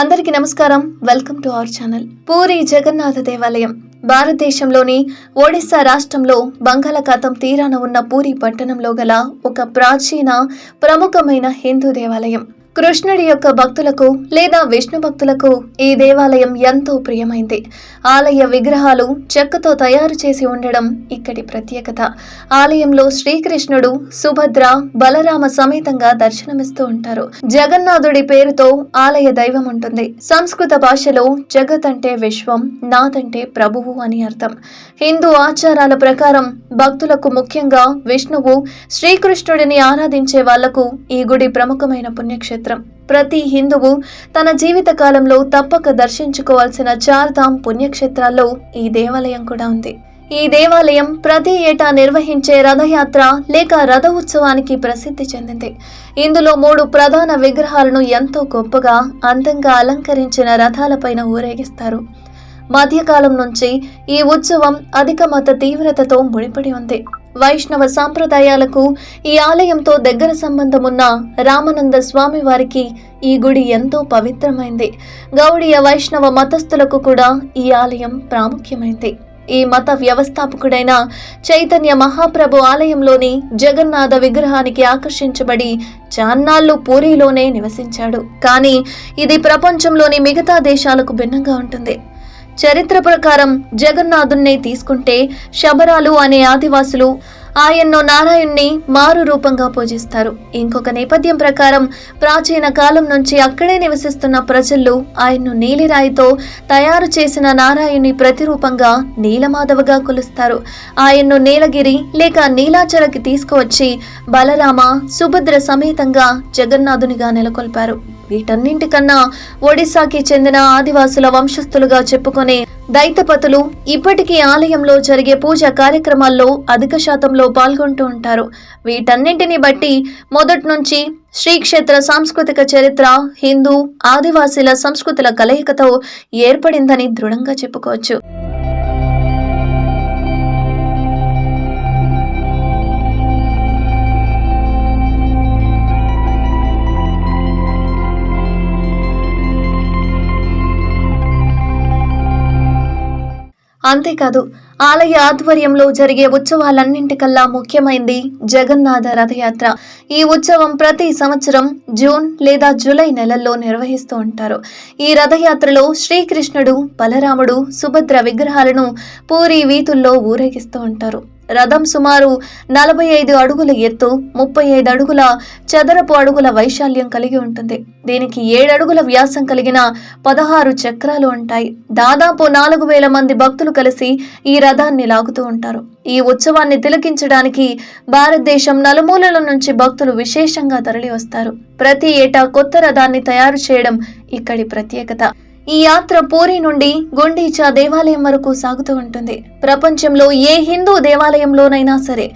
అందరికీ నమస్కారం. Welcome to our channel. Puri Jagannatha దేవాలయం. భారతదేశంలోని ఒడిశా రాష్ట్రంలో బంగాళాఖాతం తీరాన ఉన్న పూరి పట్టణంలో గల ఒక ప్రాచీన ప్రముఖమైన హిందూ దేవాలయం. కృష్ణుడి యొక్క భక్తులకు లేదా విష్ణు భక్తులకు ఈ దేవాలయం ఎంతో ప్రియమైంది. ఆలయ విగ్రహాలు చెక్కతో తయారు చేసి ఉండడం ఇక్కడి ప్రత్యేకత. ఆలయంలో శ్రీకృష్ణుడు సుభద్ర బలరామ సమేతంగా దర్శనమిస్తూ ఉంటారు. జగన్నాథుడి పేరుతో ఆలయ దైవం ఉంటుంది. సంస్కృత భాషలో జగత్ అంటే విశ్వం నాథంటే ప్రభువు అని అర్థం. హిందూ ఆచారాల ప్రకారం భక్తులకు ముఖ్యంగా విష్ణువు శ్రీకృష్ణుడిని ఆరాధించే వాళ్ళకు ఈ గుడి ప్రముఖమైన పుణ్యక్షేత్రం. ప్రతి హిందువు తన జీవిత కాలంలో తప్పక దర్శించుకోవాల్సిన చార్ధామ్ పుణ్యక్షేత్రాల్లో ఈ దేవాలయం కూడా ఉంది. ఈ దేవాలయం ప్రతి ఏటా నిర్వహించే రథయాత్ర లేక రథ ఉత్సవానికి ప్రసిద్ధి చెందింది. ఇందులో మూడు ప్రధాన విగ్రహాలను ఎంతో గొప్పగా అందంగా అలంకరించిన రథాలపైన ఊరేగిస్తారు. మధ్యకాలం నుంచి ఈ ఉత్సవం అధిక మత తీవ్రతతో ముడిపడి ఉంది. వైష్ణవ సాంప్రదాయాలకు ఈ ఆలయంతో దగ్గర సంబంధం ఉన్న రామానంద స్వామి వారికి ఈ గుడి ఎంతో పవిత్రమైంది. గౌడీయ వైష్ణవ మతస్థులకు కూడా ఈ ఆలయం ప్రాముఖ్యమైంది. ఈ మత వ్యవస్థాపకుడైన చైతన్య మహాప్రభు ఆలయంలోని జగన్నాథ విగ్రహానికి ఆకర్షించబడి చాన్నాళ్ళు పూరిలోనే నివసించాడు. కానీ ఇది ప్రపంచంలోని మిగతా దేశాలకు భిన్నంగా ఉంటుంది. చరిత్ర ప్రకారం జగన్నాథుణ్ణి తీసుకుంటే శబరాలు అనే ఆదివాసులు ఆయన్ను నారాయణ్ణి మారు రూపంగా పూజిస్తారు. ఇంకొక నేపథ్యం ప్రకారం ప్రాచీన కాలం నుంచి అక్కడే నివసిస్తున్న ప్రజలు ఆయన్ను నీలిరాయితో తయారు చేసిన నారాయణ్ణి ప్రతిరూపంగా నీలమాధవగా కొలుస్తారు. ఆయన్ను నీలగిరి లేక నీలాచలకి తీసుకువచ్చి బలరామ సుభద్ర సమేతంగా జగన్నాథునిగా నెలకొల్పారు. వీటన్నింటికన్నా ఒడిశాకి చెందిన ఆదివాసుల వంశస్థులుగా చెప్పుకునే దైతపతులు ఇప్పటికీ ఆలయంలో జరిగే పూజా కార్యక్రమాల్లో అధిక శాతంలో పాల్గొంటూ ఉంటారు. వీటన్నింటిని బట్టి మొదటి నుంచి శ్రీక్షేత్ర సాంస్కృతిక చరిత్ర హిందూ ఆదివాసీల సంస్కృతుల కలయికతో ఏర్పడిందని దృఢంగా చెప్పుకోవచ్చు. అంతేకాదు ఆలయ ఆధ్వర్యంలో జరిగే ఉత్సవాలన్నింటికల్లా ముఖ్యమైంది జగన్నాథ రథయాత్ర. ఈ ఉత్సవం ప్రతి సంవత్సరం జూన్ లేదా జూలై నెలల్లో నిర్వహిస్తూ ఉంటారు. ఈ రథయాత్రలో శ్రీకృష్ణుడు బలరాముడు సుభద్ర విగ్రహాలను పూరి వీధుల్లో ఊరేగిస్తూ ఉంటారు. రథం సుమారు నలభై ఐదు అడుగుల ఎత్తు ముప్పై ఐదు అడుగుల చదరపు అడుగుల వైశాల్యం కలిగి ఉంటుంది. దీనికి ఏడడుగుల వ్యాసం కలిగిన పదహారు చక్రాలు ఉంటాయి. దాదాపు నాలుగు వేల మంది భక్తులు కలిసి ఈ రథాన్ని లాగుతూ ఉంటారు. ఈ ఉత్సవాన్ని తిలకించడానికి భారతదేశం నలుమూలల నుంచి భక్తులు విశేషంగా తరలి వస్తారు ప్రతి ఏటా కొత్త రథాన్ని తయారు చేయడం ఇక్కడి ప్రత్యేకత. ఈ యాత్ర పూరి నుండి గుండీచా దేవాలయం వరకు సాగుతూ ఉంటుంది. ప్రపంచంలో ఏ హిందూ దేవాలయంలోనైనా సరే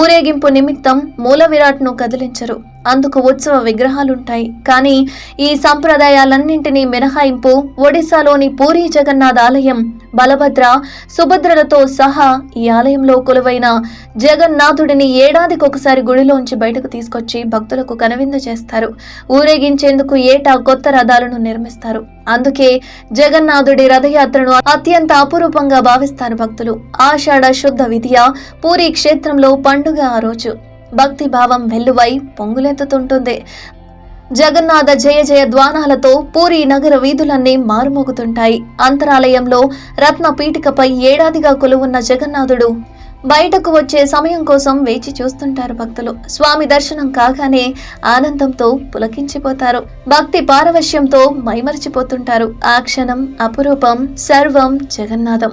ఊరేగింపు నిమిత్తం మూల విరాట్ను కదిలించరు. అందుకు ఉత్సవ విగ్రహాలుంటాయి. కానీ ఈ సంప్రదాయాలన్నింటినీ మినహాయింపు ఒడిశాలోని పూరి జగన్నాథ్ ఆలయం బలభద్ర సుభద్రలతో సహా ఈ ఆలయంలో కొలువైన జగన్నాథుడిని ఏడాదికి ఒకసారి గుడిలోంచి బయటకు తీసుకొచ్చి భక్తులకు కనువిందు చేస్తారు. ఊరేగించేందుకు ఏటా కొత్త రథాలను నిర్మిస్తారు. అందుకే జగన్నాథుడి రథయాత్రను అత్యంత అపురూపంగా భావిస్తారు భక్తులు. ఆషాఢ శుద్ధ విధియ పూరి క్షేత్రంలో పండుగ ఆ రోజు. భక్తి భావం వెల్లువై పొంగులెత్తుతుంటుంది. జగన్నాథ జయ జయ ద్వానాలతో పూరి నగర వీధులన్నీ మారుమోగుతుంటాయి. అంతరాలయంలో రత్న పీఠికపై ఏడాదిగా కొలువున్న జగన్నాథుడు బయటకు వచ్చే సమయం కోసం వేచి చూస్తుంటారు భక్తులు. స్వామి దర్శనం కాగానే ఆనందంతో పులకించిపోతారు. భక్తి పారవశ్యంతో మైమరిచిపోతుంటారు. ఆ క్షణం అపురూపం సర్వం జగన్నాథం.